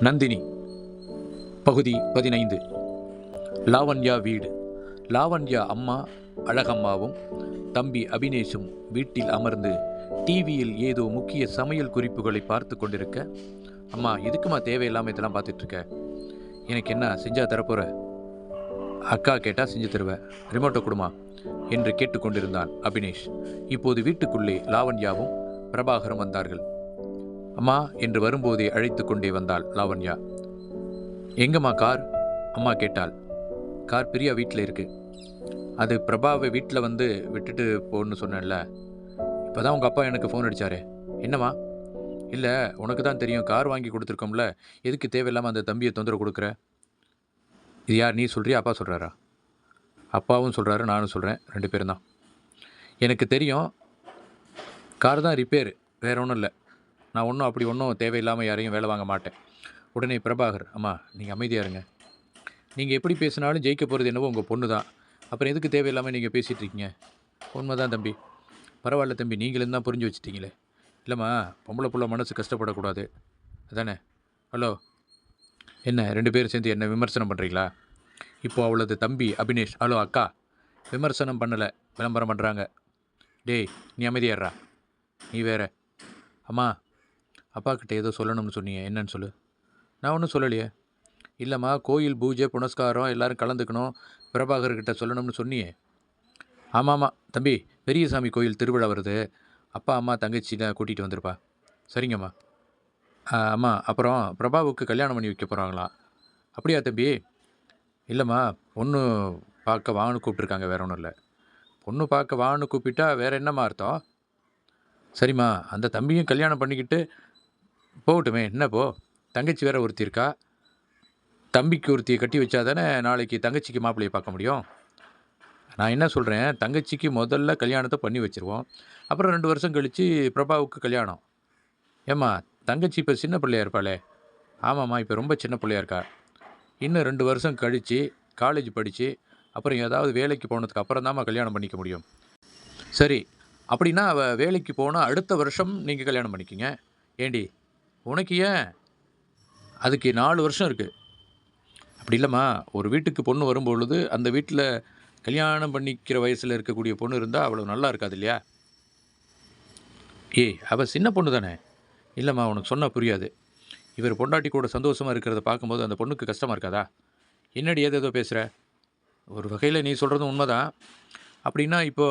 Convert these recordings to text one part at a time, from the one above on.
நந்தினி பகுதி பதினைந்து. லாவண்யா வீடு. லாவண்யா அம்மா அழகம்மாவும் தம்பி அபினேஷும் வீட்டில் அமர்ந்து டிவியில் ஏதோ முக்கிய சமையல் குறிப்புகளை பார்த்து கொண்டிருக்க அம்மா எதுக்குமா தேவையில்லாமல் இதெல்லாம் பார்த்துட்ருக்க? எனக்கு என்ன செஞ்சால் தரப்போகிற அக்கா கேட்டால் செஞ்சு தருவேன் ரிமோட்டை கொடுமா என்று கேட்டுக்கொண்டிருந்தான் அபினேஷ். இப்போது வீட்டுக்குள்ளே லாவண்யாவும் பிரபாகரும் வந்தார்கள். அம்மா என்று வரும்போதே அழைத்து கொண்டே வந்தாள் லாவண்யா. எங்கம்மா கார்? அம்மா கேட்டாள். கார் பிரியா வீட்டில் இருக்கு. அது பிரபாவை வீட்டில் வந்து விட்டுட்டு போன்னு சொன்னேன்ல. இப்போ தான் உங்கள் அப்பா எனக்கு ஃபோன் அடிச்சாரே. என்னம்மா? இல்லை உனக்கு தான் தெரியும். கார் வாங்கி கொடுத்துருக்கோம்ல. எதுக்கு தேவையில்லாமல் அந்த தம்பியை தொந்தரவு கொடுக்குற? இது யார் நீ சொல்கிறியா அப்பா சொல்கிறாரா அப்பாவும் சொல்கிறாரு நானும் சொல்கிறேன் ரெண்டு பேரும் தான். எனக்கு தெரியும். கார் தான் ரிப்பேர். வேற ஒன்றும் இல்லை. நான் ஒன்றும் அப்படி ஒன்றும் தேவையில்லாமல் யாரையும் வேலை வாங்க மாட்டேன். உடனே பிரபாகர் அம்மா நீங்கள் அமைதியாக இருங்க. நீங்கள் எப்படி பேசினாலும் ஜெயிக்க போகிறது என்னவோ உங்கள் பொண்ணு தான் அப்புறம் எதுக்கு தேவையில்லாமல் நீங்கள் பேசிகிட்டு இருக்கீங்க? உண்மை தான் தம்பி. பரவாயில்ல தம்பி நீங்களும் தான் புரிஞ்சு வச்சிட்டிங்களே. இல்லைம்மா பொம்பளை புள்ள மனசு கஷ்டப்படக்கூடாது. அதானே? ஹலோ என்ன ரெண்டு பேரும் சேர்ந்து என்ன விமர்சனம் பண்ணுறீங்களா இப்போது அவளது தம்பி அபினேஷ் ஹலோ அக்கா விமர்சனம் பண்ணலை விளம்பரம் பண்ணுறாங்க டேய் நீ அமைதியாடுறா நீ வேற. அம்மா அப்பாகிட்ட ஏதோ சொல்லணும்னு சொன்னீங்க. என்னன்னு சொல்லு. நான் ஒன்றும் சொல்லலையே. இல்லைம்மா கோயில் பூஜை புனஸ்காரம் எல்லாரும் கலந்துக்கணும். பிரபாகர்கிட்ட சொல்லணும்னு சொன்னியே. ஆமாம்மா தம்பி பெரியசாமி கோயில் திருவிழா வருது. அப்பா அம்மா தங்கச்சியில் கூட்டிகிட்டு வந்திருப்பா. சரிங்கம்மா. அம்மா அப்புறம் பிரபாவுக்கு கல்யாணம் பண்ணி வைக்க போகிறாங்களா அப்படியா தம்பி? இல்லைம்மா பொண்ணு பார்க்க வான்னு கூப்பிட்ருக்காங்க வேற ஒன்றும் இல்லை. பொண்ணு பார்க்க வான்னு கூப்பிட்டா வேற என்னம்மா அர்த்தம்? சரிம்மா அந்த தம்பியும் கல்யாணம் பண்ணிக்கிட்டு போகட்டுமே. என்ன போ? தங்கச்சி வேற ஒருத்தி இருக்கா? தம்பிக்கு ஒருத்தியை கட்டி வச்சா தானே நாளைக்கு தங்கச்சிக்கு மாப்பிள்ளையை பார்க்க முடியும்? நான் என்ன சொல்கிறேன் தங்கச்சிக்கு முதல்ல கல்யாணத்தை பண்ணி வச்சுருவோம். அப்புறம் ரெண்டு வருஷம் கழித்து பிரபாவுக்கு கல்யாணம். ஏம்மா தங்கச்சி இப்போ சின்ன பிள்ளையா இருப்பாளே. ஆமாம்மா இப்போ ரொம்ப சின்ன பிள்ளையா இருக்கா. இன்னும் ரெண்டு வருஷம் கழித்து காலேஜ் படித்து அப்புறம் ஏதாவது வேலைக்கு போனதுக்கு அப்புறம் தான்மா கல்யாணம் பண்ணிக்க முடியும். சரி அப்படின்னா அவள் வேலைக்கு போனால் அடுத்த வருஷம் நீங்கள் கல்யாணம் பண்ணிக்கிங்க. ஏண்டி? உனக்கு ஏன்? அதுக்கு நாலு வருஷம் இருக்குது அப்படி இல்லைம்மா ஒரு வீட்டுக்கு பொண்ணு வரும்பொழுது அந்த வீட்டில் கல்யாணம் பண்ணிக்கிற வயசில் இருக்கக்கூடிய பொண்ணு இருந்தால் அவ்வளோ நல்லா இருக்காது இல்லையா? ஏய் அவள் சின்ன பொண்ணு தானே. இல்லைம்மா உனக்கு சொன்னால் புரியாது. இவர் பொண்டாட்டி கூட சந்தோஷமாக இருக்கிறத பார்க்கும்போது அந்த பொண்ணுக்கு கஷ்டமாக இருக்காதா? என்னடி ஏதோ ஏதோ பேசுகிற ஒரு வகையில் நீ சொல்கிறதும் உண்மைதான். அப்படின்னா இப்போ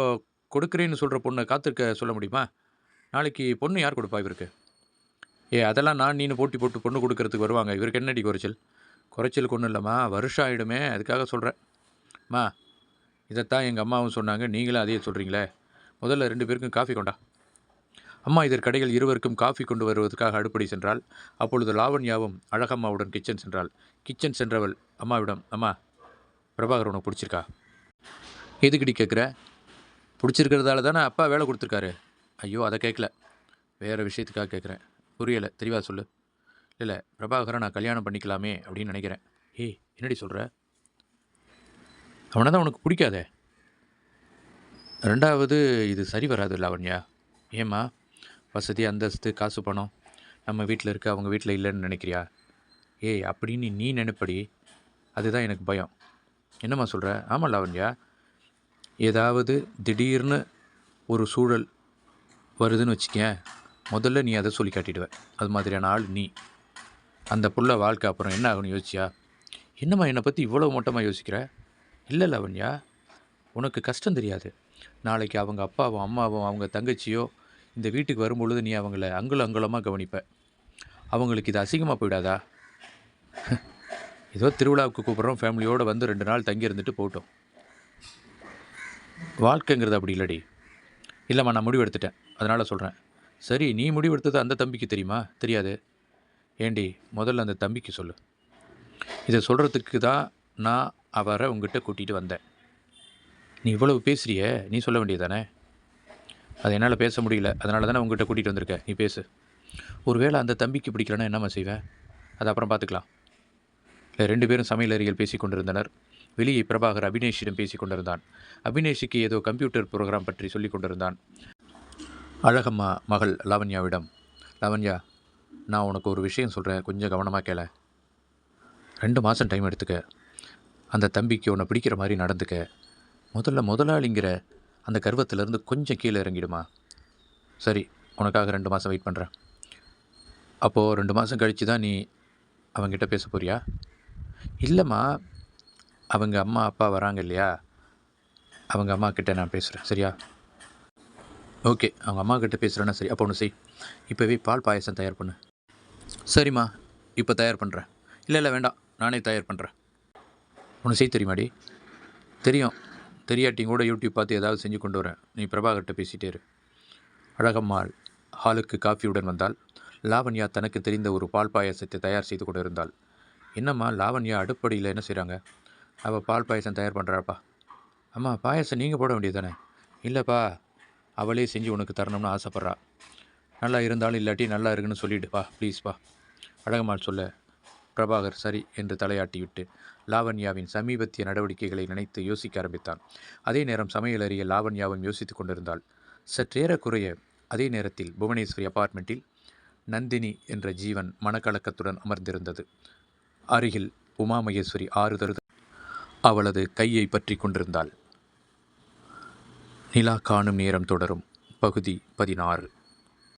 கொடுக்குறேன்னு சொல்கிற பொண்ணை காத்திருக்க சொல்ல முடியுமா? நாளைக்கு பொண்ணு யார் கொடுப்பா இவருக்கு? ஏ அதெல்லாம் நான் நீனு போட்டி போட்டு பொண்ணு கொடுக்கறதுக்கு வருவாங்க. இவருக்கு என்னடி குறைச்சல்? குறைச்சலுக்கு ஒன்றும் இல்லைம்மா. வருஷம் ஆகிடுமே அதுக்காக சொல்கிறேன் மா இதைத்தான் எங்கள் அம்மாவும் சொன்னாங்க. நீங்களும் அதையே சொல்கிறீங்களே முதல்ல ரெண்டு பேருக்கும் காஃபி கொண்டா. அம்மா இதற்கடையில் இருவருக்கும் காஃபி கொண்டு வருவதற்காக அடுப்படி சென்றாள். அப்பொழுது லாவண்யாவும் அழகம்மாவுடன் கிச்சன் சென்றாள். கிச்சன் சென்றவள் அம்மாவிடம் அம்மா பிரபாகர் உனக்கு பிடிச்சிருக்கா? எதுக்கடி கேட்குற பிடிச்சிருக்கிறதால தானே அப்பா வேலை கொடுத்துருக்காரு. ஐயோ அதை கேட்கல வேறு விஷயத்துக்காக கேட்குறேன் புரியலை. தெளிவாக சொல்லு. இல்லை பிரபாகரை நான் கல்யாணம் பண்ணிக்கலாமே அப்படின்னு நினைக்கிறேன். ஏய் என்னடி சொல்கிற அவனை தான் உனக்கு பிடிக்காதே? ரெண்டாவது இது சரி வராது லாவண்யா. ஏம்மா? வசதி அந்தஸ்து காசு பணம். நம்ம வீட்டில் இருக்க அவங்க வீட்டில் இல்லைன்னு நினைக்கிறியா? ஏய் அப்படின்னு நீ நினைப்படி. அதுதான் எனக்கு பயம். என்னம்மா சொல்கிற ஆமாம் லாவண்யா. ஏதாவது திடீர்னு ஒரு சூழல் வருதுன்னு வச்சுக்கேன் முதல்ல நீ அதை சொல்லி காட்டிடுவேன் அது மாதிரியான ஆள் நீ. அந்த புள்ள வாழ்க்கை அப்புறம் என்ன ஆகும்னு யோசிச்சியா? என்னம்மா என்னை பற்றி இவ்வளோ மொட்டமாக யோசிக்கிற? இல்லை லவண்யா உனக்கு கஷ்டம் தெரியாது. நாளைக்கு அவங்க அப்பாவும் அம்மாவும் அவங்க தங்கச்சியோ இந்த வீட்டுக்கு வரும்பொழுது நீ அவங்கள அங்குல அங்குலமாக கவனிப்ப. அவங்களுக்கு இது அசிங்கமாக போயிடாதா? ஏதோ திருவிழாவுக்கு கூப்பிட்றோம் ஃபேமிலியோடு வந்து ரெண்டு நாள் தங்கி இருந்துட்டு போகட்டும் வாழ்க்கைங்கிறது அப்படி இல்லடி. இல்லைம்மா நான் முடிவு எடுத்துட்டேன். அதனால் சொல்கிறேன் சரி நீ முடிவெடுத்தது அந்த தம்பிக்கு தெரியுமா? தெரியாது. ஏண்டி முதல்ல அந்த தம்பிக்கு சொல்லு. இதை சொல்கிறதுக்கு தான் நான் அவரை உங்ககிட்ட கூட்டிகிட்டு வந்தேன். நீ இவ்வளவு பேசுகிறிய நீ சொல்ல வேண்டியதானே அது என்னால் பேச முடியல. அதனால தானே உங்ககிட்ட கூட்டிகிட்டு வந்திருக்கேன். நீ பேசு. ஒருவேளை அந்த தம்பிக்கு பிடிக்கலன்னா என்னம்மா செய்வேன் அது அப்புறம் பார்த்துக்கலாம் இல்லை ரெண்டு பேரும் சமையல் அறையில் பேசிக் கொண்டிருந்தனர். வெளியே பிரபாகர் அபினேஷிடம் பேசிக் கொண்டிருந்தான். அபினேஷுக்கு ஏதோ கம்ப்யூட்டர் ப்ரோக்ராம் பற்றி சொல்லி கொண்டிருந்தான். அழகம்மா மகள் லாவண்யாவிடம் லாவண்யா நான் உனக்கு ஒரு விஷயம் சொல்கிறேன் கொஞ்சம் கவனமாக கேள. ரெண்டு மாதம் டைம் எடுத்துக்க. அந்த தம்பிக்கு உன்னை பிடிக்கிற மாதிரி நடந்துக்க. முதல்ல முதலாளிங்கிற அந்த கர்வத்திலேருந்து கொஞ்சம் கீழே இறங்கிடுமா? சரி உனக்காக ரெண்டு மாதம் வெயிட் பண்ணுறேன் அப்போது ரெண்டு மாதம் கழித்து தான் நீ அவங்கிட்ட பேச போறியா? இல்லைம்மா அவங்க அம்மா அப்பா வராங்க இல்லையா? அவங்க அம்மாக்கிட்ட நான் பேசுகிறேன் சரியா? ஓகே அவங்க அம்மா கிட்ட பேசுகிறேன்னா சரி. அப்போ ஒன்று செய். இப்போவே பால் பாயசம் தயார் பண்ணு. சரிம்மா இப்போ தயார் பண்ணுறேன் இல்லை இல்லை வேண்டாம். நானே தயார் பண்ணுறேன் ஒன்று செய் தெரியுமாடி? தெரியும். தெரியாட்டியும் கூட யூடியூப் பார்த்து ஏதாவது செஞ்சு கொண்டு வரேன். நீ பிரபாகர்கிட்ட பேசிட்டே இரு. அழகம்மாள் ஹாலுக்கு காஃபியுடன் வந்தால் லாவண்யா தனக்கு தெரிந்த ஒரு பால் பாயசத்தை தயார் செய்து கொண்டு இருந்தாள். என்னம்மா லாவண்யா அடுப்படியில் என்ன செய்கிறாங்க அவள் பால் பாயசம் தயார் பண்ணுறாப்பா அம்மா பாயாசம் நீங்கள் போட வேண்டியது தானே? இல்லைப்பா அவளே செஞ்சு உனக்கு தரணும்னு ஆசைப்பட்றா. நல்லா இருந்தாலும் இல்லாட்டி நல்லா இருக்குன்னு சொல்லிடுப்பா ப்ளீஸ்ப்பா அழகம்மாள் சொல்ல பிரபாகர் சரி என்று தலையாட்டிவிட்டு லாவண்யாவின் சமீபத்திய நடவடிக்கைகளை நினைத்து யோசிக்க ஆரம்பித்தான். அதே நேரம் சமையலறிய லாவண்யாவும் யோசித்துக் கொண்டிருந்தாள். சற்றேறக்குறைய அதே நேரத்தில் புவனேஸ்வரி அபார்ட்மெண்ட்டில் நந்தினி என்ற ஜீவன் மனக்கலக்கத்துடன் அமர்ந்திருந்தது. அருகில் உமா மகேஸ்வரி ஆறுதல் அவளது கையை பற்றி கொண்டிருந்தாள். நிலா காணும் நேரம் தொடரும். பகுதி பதினாறு.